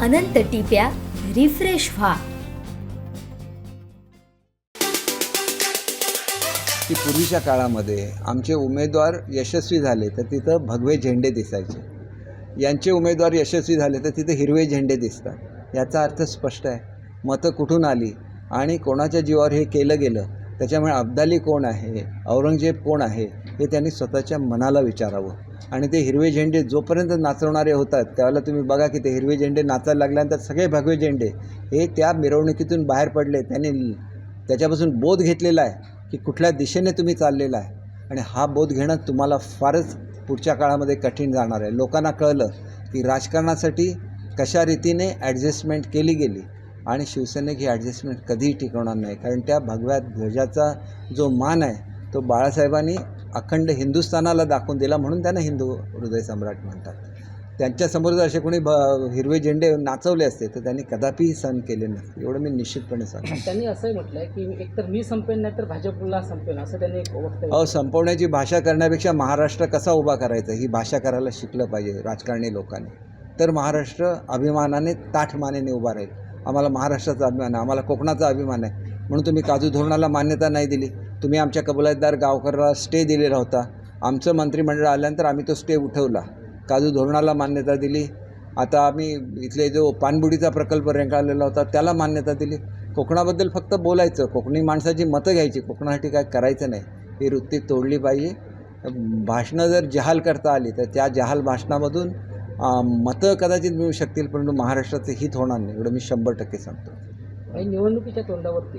अनंत टिप्या refresh व्हा. की पूर्वीच्या काळामध्ये आमचे उमेदवार यशस्वी झाले तर तिथं भगवे झेंडे दिसायचे. यांचे उमेदवार यशस्वी झाले तर तिथे हिरवे झेंडे दिसतात. याचा अर्थ स्पष्ट आहे. मतं कुठून आली आणि कोणाच्या जीवावर हे केलं गेलं त्याच्यामुळे अब्दाली कोण आहे औरंगजेब कोण आहे हे त्यांनी स्वतःच्या मनाला विचारावं. आणि ते हिरवे झेंडे जोपर्यंत नाचवणारे होतात त्यावेळेला तुम्ही बघा की ते हिरवे झेंडे नाचायला लागल्यानंतर सगळे भगवे झेंडे हे त्या मिरवणुकीतून बाहेर पडले. त्यांनी त्याच्यापासून बोध घेतलेला आहे की कुठल्या दिशेने तुम्ही चाललेला आहे. आणि हा बोध घेणं तुम्हाला फारच पुढच्या काळामध्ये कठीण जाणार आहे. लोकांना कळलं की राजकारणासाठी कशा रीतीने ॲडजस्टमेंट केली गेली आणि शिवसेनेक ही ॲडजस्टमेंट कधीही टिकवणार नाही. कारण त्या भगव्या ध्वजाचा जो मान आहे तो बाळासाहेबांनी अखंड हिंदुस्थानाला दाखवून दिला म्हणून त्यांना हिंदू हृदय सम्राट म्हणतात. त्यांच्यासमोर जर असे कोणी भ हिरवे झेंडे नाचवले असते तर त्यांनी कदापिही सहन केले नसते. एवढं मी निश्चितपणे सांगतो त्यांनी असंही म्हटलंय की एकतर मी संपेन नाही तर भाजपला संपेन असं त्यांनी एक वक्तव्य अहो संपवण्याची भाषा करण्यापेक्षा महाराष्ट्र कसा उभा करायचा ही भाषा करायला शिकलं पाहिजे राजकारणी लोकांनी. तर महाराष्ट्र अभिमानाने ताठमानेने उभा राहील. आम्हाला महाराष्ट्राचा अभिमान आहे आम्हाला कोकणाचा अभिमान आहे. म्हणून तुम्ही काजू धोरणाला मान्यता नाही दिली. तुम्ही आमच्या कबलातदार गावकऱ्याला स्टे दिलेला होता. आमचं मंत्रिमंडळ आल्यानंतर आम्ही तो स्टे उठवला. काजू धोरणाला मान्यता दिली. आता आम्ही इथले जो पाणबुडीचा प्रकल्प रेंगाळलेला होता त्याला मान्यता दिली. कोकणाबद्दल फक्त बोलायचं. कोकणी माणसाची मतं घ्यायची. कोकणासाठी काय करायचं नाही. ही वृत्ती तोडली पाहिजे. भाषणं जर जहाल करता आली तर त्या जहाल भाषणामधून मतं कदाचित मिळू शकतील परंतु महाराष्ट्राचं हित होणार नाही. एवढं मी शंभर टक्के सांगतो. निवडणुकीच्या तोंडावरती.